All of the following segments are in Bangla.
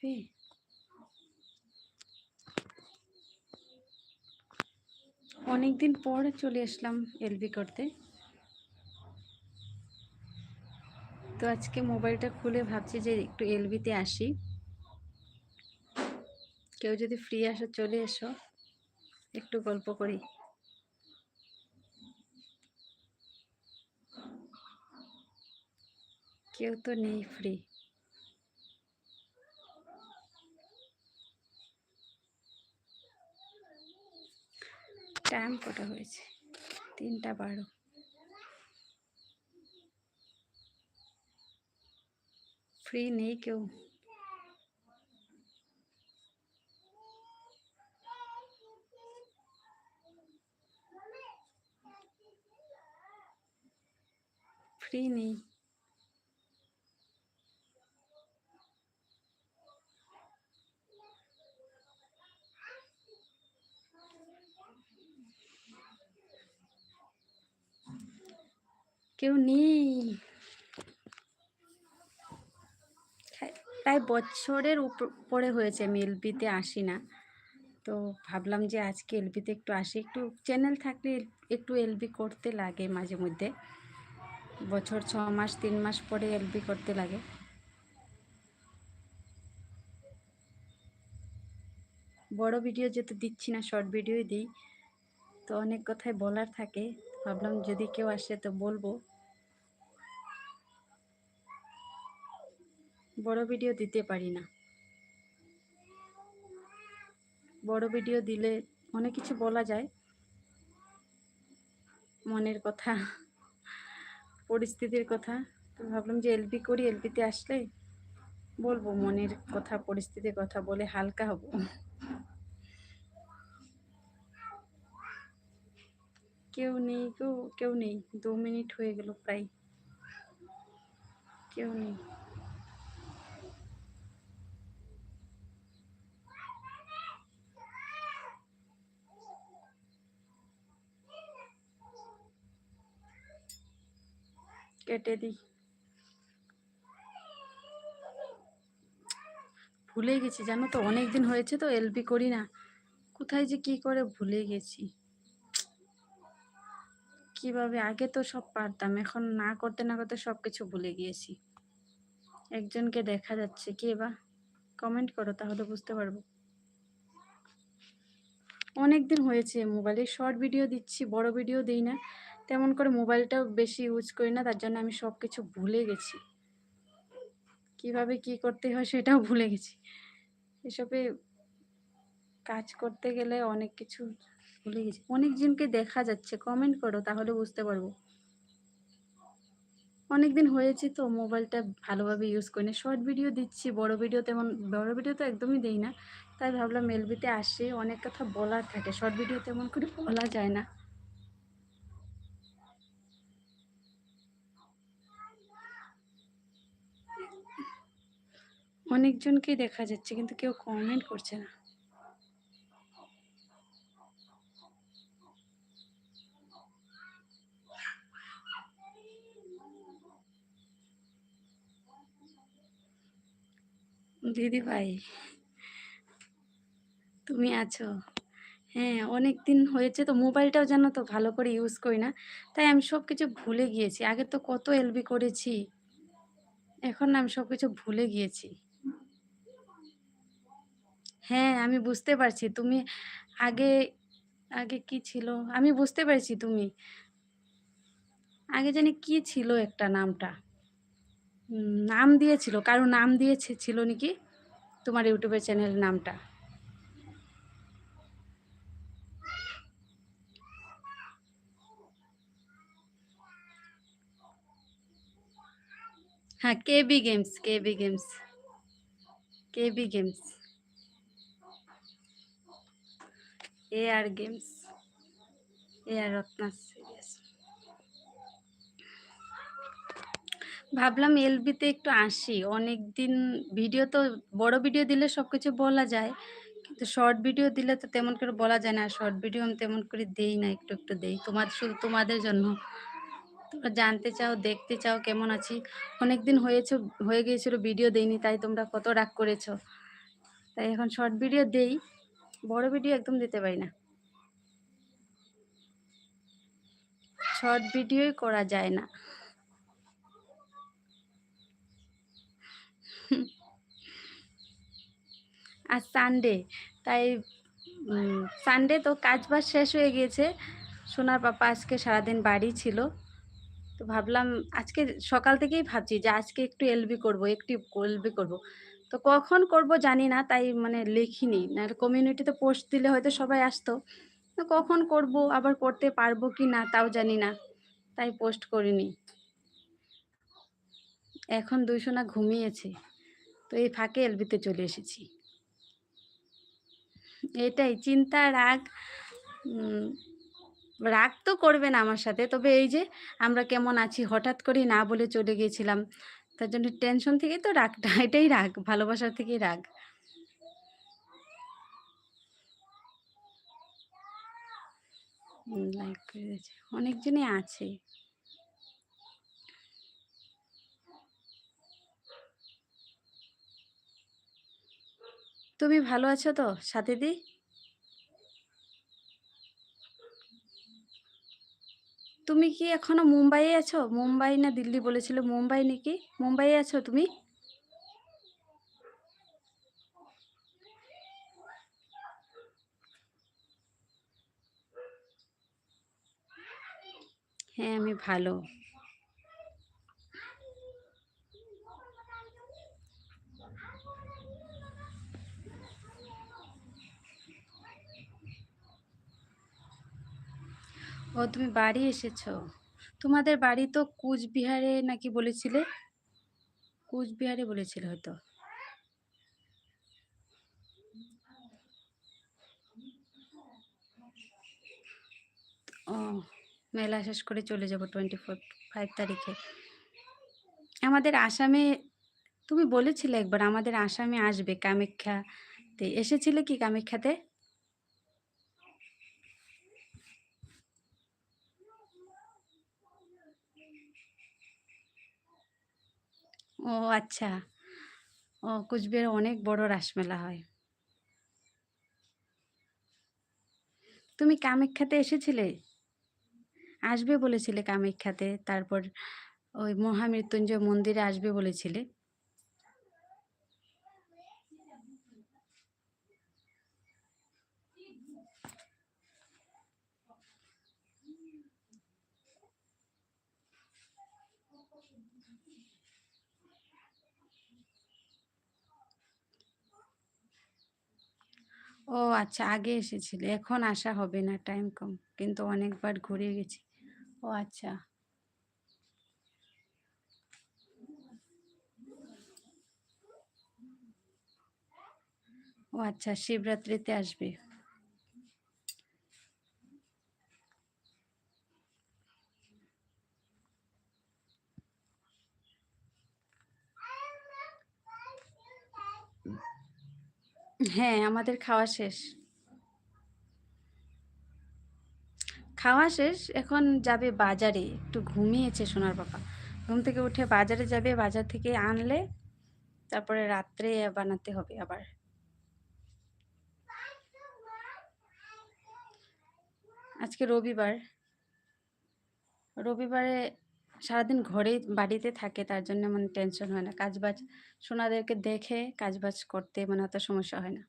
আসবে অনেকদিন পর চলে আসলাম এলবি করতে। তো আজকে মোবাইলটা খুলে ভাবছি যে একটু এলবিতে আসি। কেউ যদি ফ্রি আসো, চলে এসো। একটু গল্প করি। কেউ তো নেই ফ্রি। টাইম কটা হয়েছে? তিনটা বারো। ফ্রি নেই কেউ ফ্রি নেই কেউ নেই। প্রায় বছরের উপরে হয়েছে আমি এলবিতে আসি না। তো ভাবলাম যে আজকে এলবিতে একটু আসি। একটু চ্যানেল থাকলে একটু এলবি করতে লাগে মাঝে মধ্যে। বছর ছ মাস, তিন মাস পরে এলবি করতে লাগে। বড় ভিডিও যেহেতু দিচ্ছি না শর্ট ভিডিওই দিই। তো অনেক কথাই বলার থাকে। ভাবলাম যদি কেউ আসে তো বলব। বড় ভিডিও দিতে পারি না। বড় ভিডিও দিলে অনেক কিছু বলা যায়। মনের কথা, পরিস্থিতির কথা। তো ভাবলাম যে এলবি করি এলবিতে আসলে বলব মনের কথা, পরিস্থিতির কথা বলে হালকা হব। কেউ নেই কেউ কেউ নেই। দু মিনিট হয়ে গেল প্রায়। কেউ নেই। কেটে দিই। ভুলে গেছি, জানো তো? অনেক দিন হয়েছে তো এলবি করি না। কোথায় যে কি করে ভুলে গেছি। কীভাবে? আগে তো সব পারতাম, এখন না করতে না করতে সব কিছু ভুলে গিয়েছি। একজনকে দেখা যাচ্ছে। কে বা? কমেন্ট করো, তাহলে বুঝতে পারব। অনেক দিন হয়েছে মোবাইলে শর্ট ভিডিও দিচ্ছি, বড় ভিডিও দিই না। তেমন করে মোবাইলটাও বেশি ইউজ করি না, তার জন্য আমি সব কিছু ভুলে গেছি। কীভাবে কি করতে হয় সেটাও ভুলে গেছি। এসবে কাজ করতে গেলে অনেক কিছু ভুলে গেছি। অনেকজনকে দেখা যাচ্ছে কমেন্ট করো, তাহলে বুঝতে পারব। অনেকদিন হয়েছে তো মোবাইলটা ভালোভাবে ইউজ করি না। শর্ট ভিডিও দিচ্ছি, বড় ভিডিও তেমন, বড় ভিডিও তো একদমই দিই না। তাই ভাবলাম এলবিতে আসে, অনেক কথা বলার থাকে। শর্ট ভিডিও তেমন করে বলা যায় না। অনেকজনকেই দেখা যাচ্ছে, কিন্তু কেউ কমেন্ট করছে না। দিদি ভাই, তুমি আছো? হ্যাঁ অনেক দিন হয়েছে তো মোবাইলটাও জানো তো ভালো করে ইউজ করি না, তাই আমি সব কিছু ভুলে গিয়েছি। আগে তো কত এলবি করেছি, এখন আমি সব কিছু ভুলে গিয়েছি। হ্যাঁ আমি বুঝতে পারছি। তুমি আগে আগে কি ছিল? আমি বুঝতে পারছি তুমি। আগে জানি কি ছিল একটা নামটা? নাম দিয়েছিল। কারও নাম দিয়েছে, ছিল নাকি? তোমার ইউটিউবের চ্যানেলের নামটা? হ্যাঁ KB games KB games KB games. A R games, A R Ratna serious ভাবলাম এলবিতে একটু আসি। অনেক দিন ভিডিও তো, বড় ভিডিও দিলে সব কিছু বলা যায়, কিন্তু শর্ট ভিডিও দিলে তো তেমন করে বলা যায় না। শর্ট ভিডিও আমি তেমন করে দেই না, একটু একটু দেই। তোমাদের শুধু তোমাদের জন্য। তোমরা জানতে চাও, দেখতে চাও কেমন আছি। অনেক দিন হয়েছে, হয়ে গিয়েছিল ভিডিও দেইনি, তাই তোমরা কত রাগ করেছ। তাই এখন শর্ট ভিডিও দেই। বড় ভিডিও একদম দিতে পারি না। শর্ট ভিডিওই করা যায় না। আর সানডে, তাই সানডে তো কাজ বাজ শেষ হয়ে গিয়েছে। সোনার পাপা আজকে সারাদিন বাড়ি ছিল। তো ভাবলাম আজকে সকাল থেকেই ভাবছি যে আজকে একটু এলবি করব, একটু এলবি করব। তো কখন করব জানি না, তাই মানে লিখিনি। না কমিউনিটিতে পোস্ট দিলে হয়তো সবাই আসতো। কখন করব, আবার করতে পারব কি না, তাও জানি না। তাই পোস্ট করিনি। এখন দুইশো না ঘুমিয়েছে। তো এই ফাঁকে এলবিতে চলে এসেছি। এটাই, চিন্তা, রাগ রাগ তো করবে না আমার সাথে। তবে এই যে আমরা কেমন আছি, হঠাৎ করে না বলে চলে গিয়েছিলাম। তার জন্য টেনশন থেকে তো রাগটা, এটাই রাগ ভালোবাসার থেকেই রাগ। লাইক অনেকজনই আছে। তুমি ভালো আছো তো, সাথে দি? তুমি কি এখনও মুম্বাইয়ে আছো? মুম্বাই না দিল্লি বলেছিল? মুম্বাই নাকি? মুম্বাইয়ে আছো তুমি? হ্যাঁ আমি ভালো। ও তুমি বাড়ি এসেছ? তোমাদের বাড়ি তো কুচবিহারে নাকি বলেছিলে? কুচবিহারে বলেছিলে হয়তো। ও, মেলা শেষ করে চলে যাব টোয়েন্টি ফোর ফাইভ তারিখে। আমাদের আসামে, তুমি বলেছিলে একবার আমাদের আসামে আসবে কামাখ্যাতে। এসেছিলে কি কামাখ্যাতে? ও আচ্ছা। ও কুচবিহারে অনেক বড় রাসমেলা হয়। তুমি কামাখ্যাতে এসেছিলে? আসবে বলেছিলে কামাখ্যাতে, তারপর ওই মহামৃত্যুঞ্জয় মন্দিরে আসবে বলেছিলে। ও আচ্ছা আগে এসেছিলে। এখন আসা হবে না টাইম কম। কিন্তু অনেকবার ঘুরে গেছি। ও আচ্ছা। ও আচ্ছা শিবরাত্রিতে আসবে। হ্যাঁ আমাদের খাওয়া শেষ। খাওয়া শেষ, এখন যাবে বাজারে। একটু ঘুমিয়েছে সোনার বাবা। ঘুম থেকে উঠে বাজারে যাবে, বাজার থেকে আনলে তারপরে রাত্রে বানাতে হবে আবার। আজকে রবিবার। রবিবারে সারাদিন ঘরেই বাড়িতে থাকে, তার জন্য মানে টেনশন হয় না। কাজবাজ সোনাদেরকে দেখে কাজবাজ করতে মানে অত সমস্যা হয় না।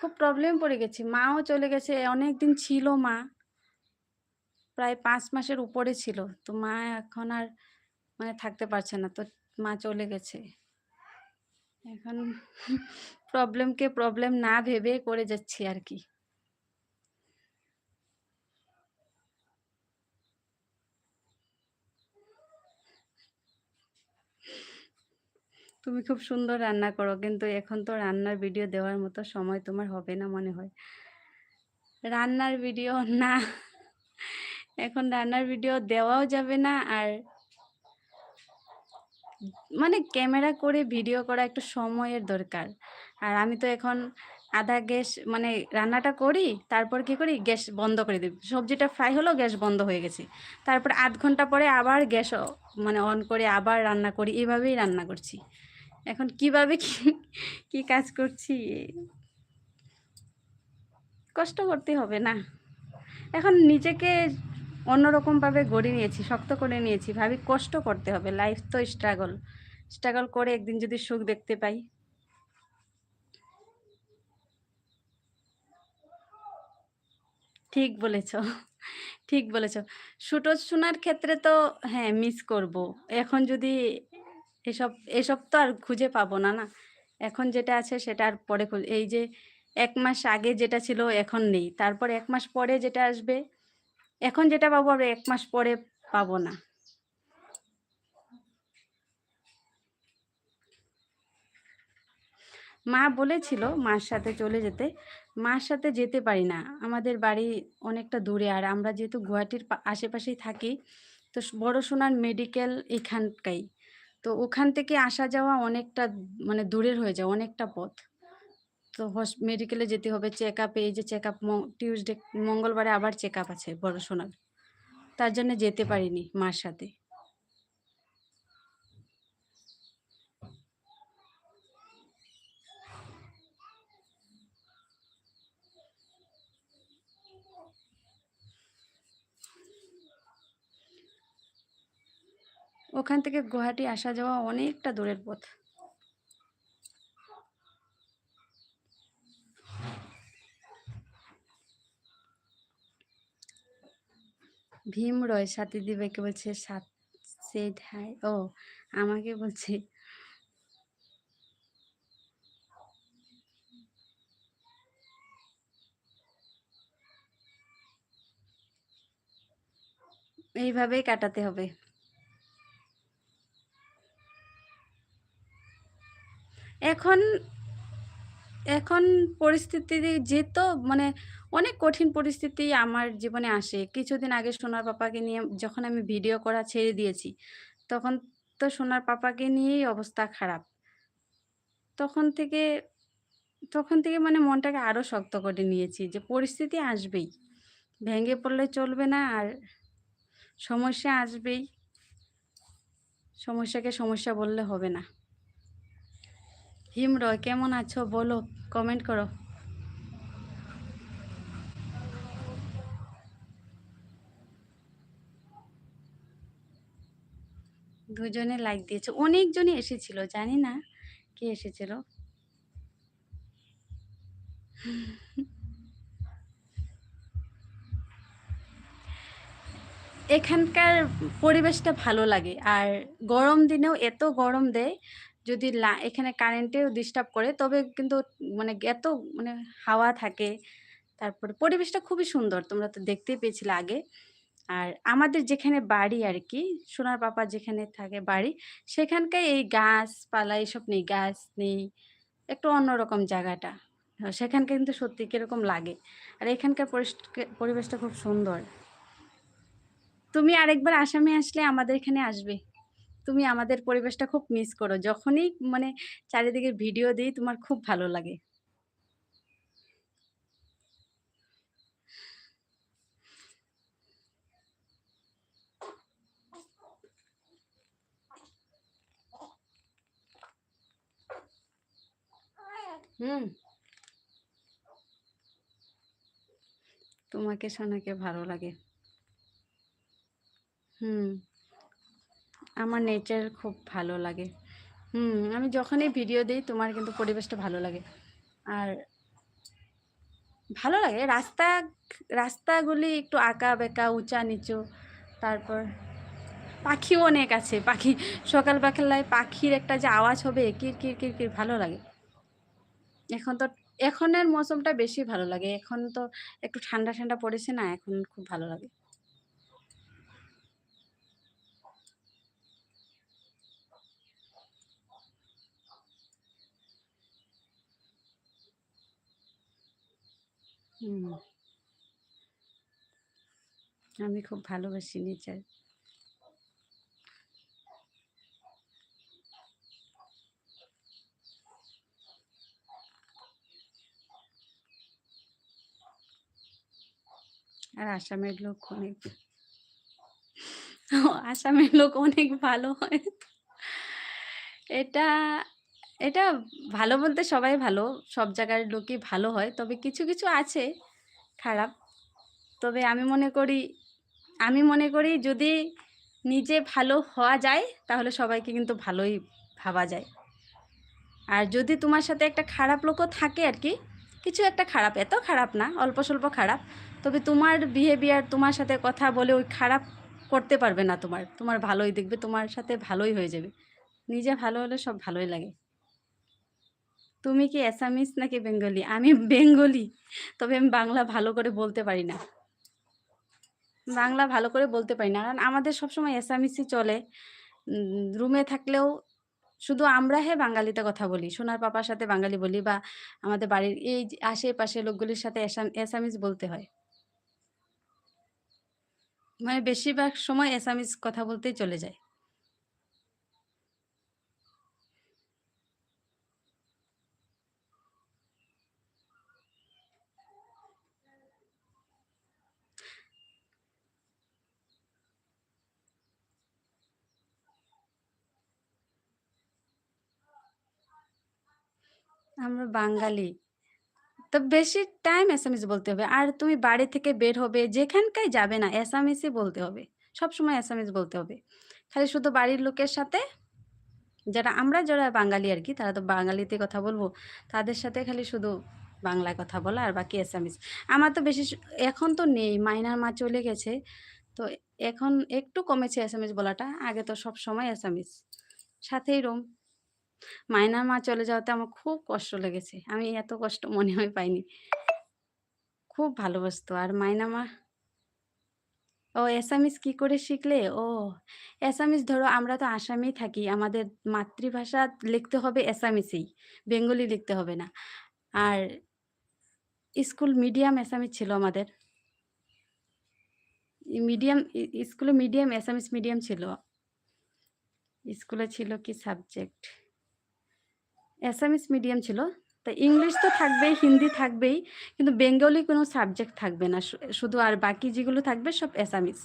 খুব প্রবলেম পড়ে গেছি। মাও চলে গেছে অনেক দিন ছিল মা। প্রায় পাঁচ মাসের উপরে ছিল। তো মা এখন আর মানে থাকতে পারছে না। তো মা চলে গেছে। এখন প্রবলেমকে প্রবলেম না ভেবে করে যাচ্ছি আর কি। তুমি খুব সুন্দর রান্না করো। কিন্তু এখন তো রান্নার ভিডিও দেওয়ার মতো সময় তোমার হবে না মনে হয়। রান্নার ভিডিও না। এখন রান্নার ভিডিও দেওয়াও যাবে না আর মানে ক্যামেরা করে ভিডিও করা একটু সময়ের দরকার। আর আমি তো এখন আধা গ্যাস মানে রান্নাটা করি, তারপর কি করি? গ্যাস বন্ধ করে দিই। সবজিটা ফ্রাই হলো, গ্যাস বন্ধ হয়ে গেছে। তারপর আধ ঘণ্টা পরে আবার গ্যাস মানে অন করে আবার রান্না করি। এভাবেই রান্না করছি। এখন কীভাবে কি কি কাজ করছি? কষ্ট করতে হবে না। এখন নিজেকে অন্যরকমভাবে গড়ে নিয়েছি, শক্ত করে নিয়েছি। ভাবি কষ্ট করতে হবে লাইফ তো স্ট্রাগল স্ট্রাগল করে একদিন যদি সুখ দেখতে পাই। ঠিক বলেছ ঠিক বলেছ। শুটো শোনার ক্ষেত্রে তো হ্যাঁ মিস করব। এখন যদি এসব এসব তো আর খুঁজে পাবো না না? এখন যেটা আছে সেটা আর পরে এই যে এক মাস আগে যেটা ছিল এখন নেই, তারপর এক মাস পরে যেটা আসবে, এখন যেটা পাবো আর এক মাস পরে পাবো না। মা বলেছিল মার সাথে চলে যেতে, মার সাথে যেতে পারি না, আমাদের বাড়ি অনেকটা দূরে, আর আমরা যেহেতু গুয়াহাটির আশেপাশেই থাকি, তো বড় সোনার মেডিকেল এখানকাই। তো ওখান থেকে আসা যাওয়া অনেকটা মানে দূরের হয়ে যায় অনেকটা পথ। তো মেডিকেলে যেতে হবে চেক আপে এই যে চেক আপ টিউসডে মঙ্গলবারে আবার চেক আপ আছে পড়াশোনার। সোনার তার জন্য যেতে পারিনি মার সাথে। ওখান থেকে গুয়াহাটি আসা যাওয়া অনেকটা দূরের পথ। ভীম রয় সাথী দিবাকে বলছে, সাত সেট হাই ও, আমাকে বলছে, এইভাবেই কাটাতে হবে। এখন এখন পরিস্থিতি যেহেতু মানে অনেক কঠিন পরিস্থিতি আমার জীবনে আসে। কিছুদিন আগে সোনার পাপাকে নিয়ে যখন আমি ভিডিও করা ছেড়ে দিয়েছি, তখন তো সোনার পাপাকে নিয়েই অবস্থা খারাপ। তখন থেকে তখন থেকে মানে মনটাকে আরও শক্ত করে নিয়েছি যে পরিস্থিতি আসবেই। ভেঙে পড়লে চলবে না আর সমস্যা আসবেই। সমস্যাকে সমস্যা বললে হবে না। হিম রয় কেমন আছো? বলো কমেন্ট করো। দুজনে লাইক দিয়েছে। অনেকজনই এসেছিল, জানি না কে এসেছিল। এখানকার পরিবেশটা ভালো লাগে, আর গরম দিনেও এত গরম দেয় যদি এখানে কারেন্টেও ডিস্টার্ব করে, তবে কিন্তু মানে এত মানে হাওয়া থাকে। তারপরে পরিবেশটা খুবই সুন্দর, তোমরা তো দেখতেই পেয়েছিলে আগে। আর আমাদের যেখানে বাড়ি আর কি সোনার পাপা যেখানে থাকে বাড়ি, সেখানকার এই গাছপালা, এসব নেই, গাছ নেই, একটু অন্যরকম জায়গাটা। সেখানকে কিন্তু সত্যি কীরকম লাগে। আর এখানকার পরিবেশটা খুব সুন্দর। তুমি আরেকবার আসামে আসলে আমাদের এখানে আসবে। তুমি আমাদের পরিবেশটা খুব মিস করো। যখনই মানে চারিদিকে ভিডিও দিই, তোমার খুব ভালো লাগে। হুম। তোমাকে শোনাকে ভালো লাগে। হুম। আমার নেচার খুব ভালো লাগে। হুম, আমি যখনই ভিডিও দিই, তোমার কিন্তু পরিবেশটা ভালো লাগে। আর ভালো লাগে, রাস্তা, রাস্তাগুলি একটু আঁকা বেঁকা, উঁচা, নিচু। তারপর পাখিও অনেক আছে, পাখি, সকাল বেলায় পাখির একটা যে আওয়াজ হবে, কির কির কির কির, ভালো লাগে। এখন তো, এখনের মৌসুমটা বেশি ভালো লাগে, এখন তো একটু ঠান্ডা ঠান্ডা পড়েছে না, এখন খুব ভালো লাগে। আমি খুব ভালোবাসি নেচার। আর আসামের লোক অনেক আসামের লোক অনেক ভালো হয়। এটা এটা ভালো বলতে সবাই ভালো। সব জায়গার লোকই ভালো হয়। তবে কিছু, কিছু আছে খারাপ। তবে আমি মনে করি আমি মনে করি যদি নিজে ভালো হওয়া যায় তাহলে সবাইকে কিন্তু ভালোই ভাবা যায়। আর যদি তোমার সাথে একটা খারাপ লোকও থাকে আর কি কিছু একটা খারাপ, এত খারাপ না, অল্প-স্বল্প খারাপ। তবে তোমার বিহেভিয়ার তোমার সাথে কথা বলে ওই খারাপ করতে পারবে না তোমার। তোমার ভালোই দেখবে, তোমার সাথে ভালোই হয়ে যাবে। নিজে ভালো হলে সব ভালোই লাগে। তুমি কি অ্যাসামিস নাকি বেঙ্গলি? আমি বেঙ্গলি। তবে আমি বাংলা ভালো করে বলতে পারি না। বাংলা ভালো করে বলতে পারি না। কারণ আমাদের সবসময় অ্যাসামিসই চলে। রুমে থাকলেও শুধু আমরা হে বাঙালিতে কথা বলি। সোনার পাপার সাথে বাঙালি বলি বা আমাদের বাড়ির এই আশেপাশে লোকগুলির সাথে অ্যাসাম অ্যাসামিস বলতে হয়। মানে বেশিরভাগ সময় অ্যাসামিস কথা বলতেই চলে যায়। আমরা বাঙালি। তো বেশি টাইম অ্যাসামিস বলতে হবে। আর তুমি বাড়ি থেকে বের হবে, যেখানকাই যাবে না অ্যাসামিসই বলতে হবে। সব সময় অ্যাসামিস বলতে হবে। খালি শুধু বাড়ির লোকের সাথে যারা আমরা যারা বাঙালি আর কি তারা তো বাঙালিতে কথা বলব তাদের সাথে খালি শুধু বাংলায় কথা বলা আর বাকি অ্যাসামিস। আমার তো বেশি এখন তো নেই, মাইনার মা চলে গেছে। তো এখন একটু কমেছে অ্যাসামিস বলাটা। আগে তো সব সময় অ্যাসামিস। সাথেই রুম। মাইনার মা চলে যাওয়াতে আমার খুব কষ্ট লেগেছে। আমি এত কষ্ট মনে হয় পাইনি। খুব ভালোবাসতো। আর মাইনা মা, ও অ্যাসামিস কি করে শিখলে? ও অ্যাসামিস ধরো আমরা তো আসামেই থাকি। আমাদের মাতৃভাষা লিখতে হবে অ্যাসামিসেই। বেঙ্গলি লিখতে হবে না। আর স্কুল মিডিয়াম অ্যাসামিস ছিল আমাদের। মিডিয়াম স্কুলে মিডিয়াম অ্যাসামিস মিডিয়াম ছিল। স্কুলে ছিল কি সাবজেক্ট? অ্যাসামিস মিডিয়াম ছিল। তা ইংলিশ তো থাকবেই, হিন্দি থাকবেই। কিন্তু বেঙ্গলি কোনো সাবজেক্ট থাকবে না। শুধু আর বাকি যেগুলো থাকবে সব অ্যাসামিস।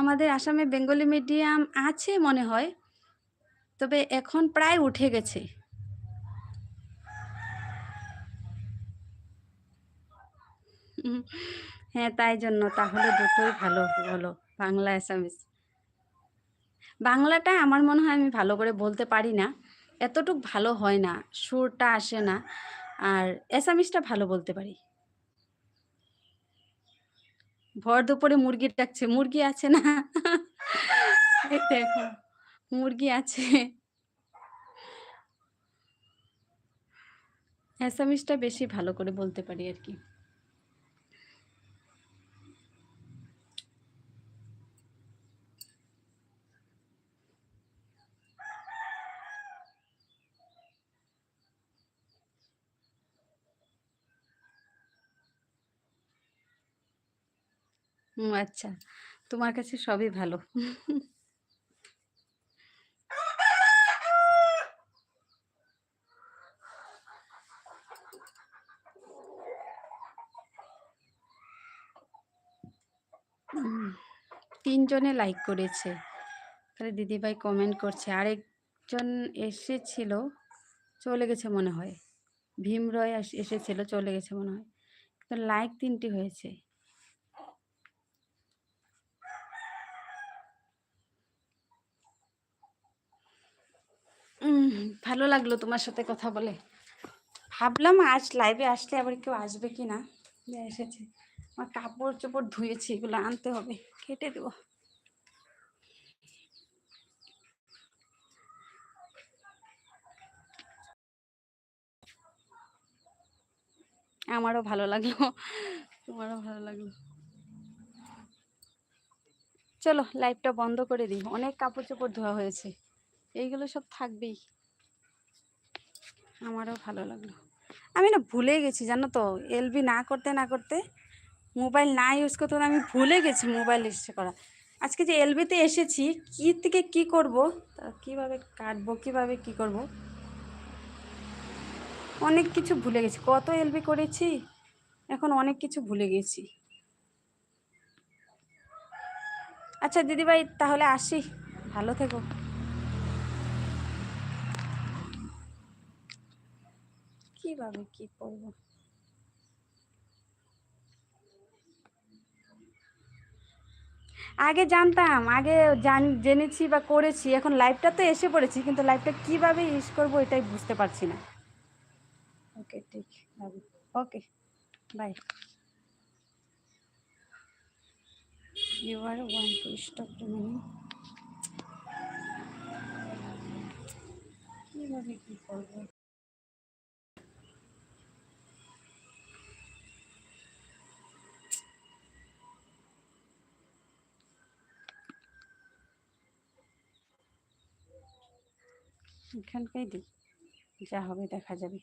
আমাদের আসামে বেঙ্গলি মিডিয়াম আছে মনে হয়। তবে এখন প্রায় উঠে গেছে। হ্যাঁ, তাই জন্য তাহলে দুটোই ভালো হলো। বাংলা, অ্যাসামিস। বাংলাটা আমার মনে হয় আমি ভালো করে বলতে পারি না। এতটুক ভালো হয় না। সুরটা আসে না। আর অ্যাসামিসটা ভালো বলতে পারি। ভর দুপুরে মুরগি ডাকছে। মুরগি আছে না? দেখো মুরগি আছে। অ্যাসামিসটা বেশি ভালো করে বলতে পারি আরকি। হুম, আচ্ছা। তোমার কাছে সবই ভালো। তিনজনে লাইক করেছে। খালি দিদিভাই কমেন্ট করছে। আরেকজন এসেছিল, চলে গেছে মনে হয়। ভীম রয় এস এসেছিল, চলে গেছে মনে হয়। তো লাইক তিনটি হয়েছে। ভালো লাগল তোমার সাথে কথা বলে। ভাবলাম আজ লাইভে আসলে আবার কেউ আসবে কি না এসেছে। আমার কাপড়-চোপড় ধুয়েছি, এগুলো আনতে হবে। কেটে দেব। আমারও ভালো লাগল। তোমারও ভালো লাগল। চলো লাইভটা বন্ধ করে দিই। অনেক কাপড়-চোপড় ধোয়া হয়েছে। এইগুলো সব থাকবেই। আমারও ভালো লাগল। আমি না ভুলে গেছি জানো তো? এলবি না করতে, না করতে মোবাইল না ইউজ করতে, আমি ভুলে গেছি মোবাইল ইউজ করা। আজকে যে এলবিতে এসেছি, কি থেকে কি করব? তা কীভাবে কাটবো, কীভাবে কি করব? অনেক কিছু ভুলে গেছি কত এলবি করেছি এখন অনেক কিছু ভুলে গেছি আচ্ছা দিদিভাই তাহলে আসি ভালো থেকো কীভাবে কি করব? আগে জানতাম আগে জান জেনেছি বা করেছি এখন লাইভটা তো এসে পড়েছি কিন্তু লাইভটা কীভাবে ইউজ করব এটাই বুঝতে পারছি না। ওকে ঠিক okay bye you are one to stop the কীভাবে কি করব? এখানকাই দিই। যা হবে দেখা যাবে।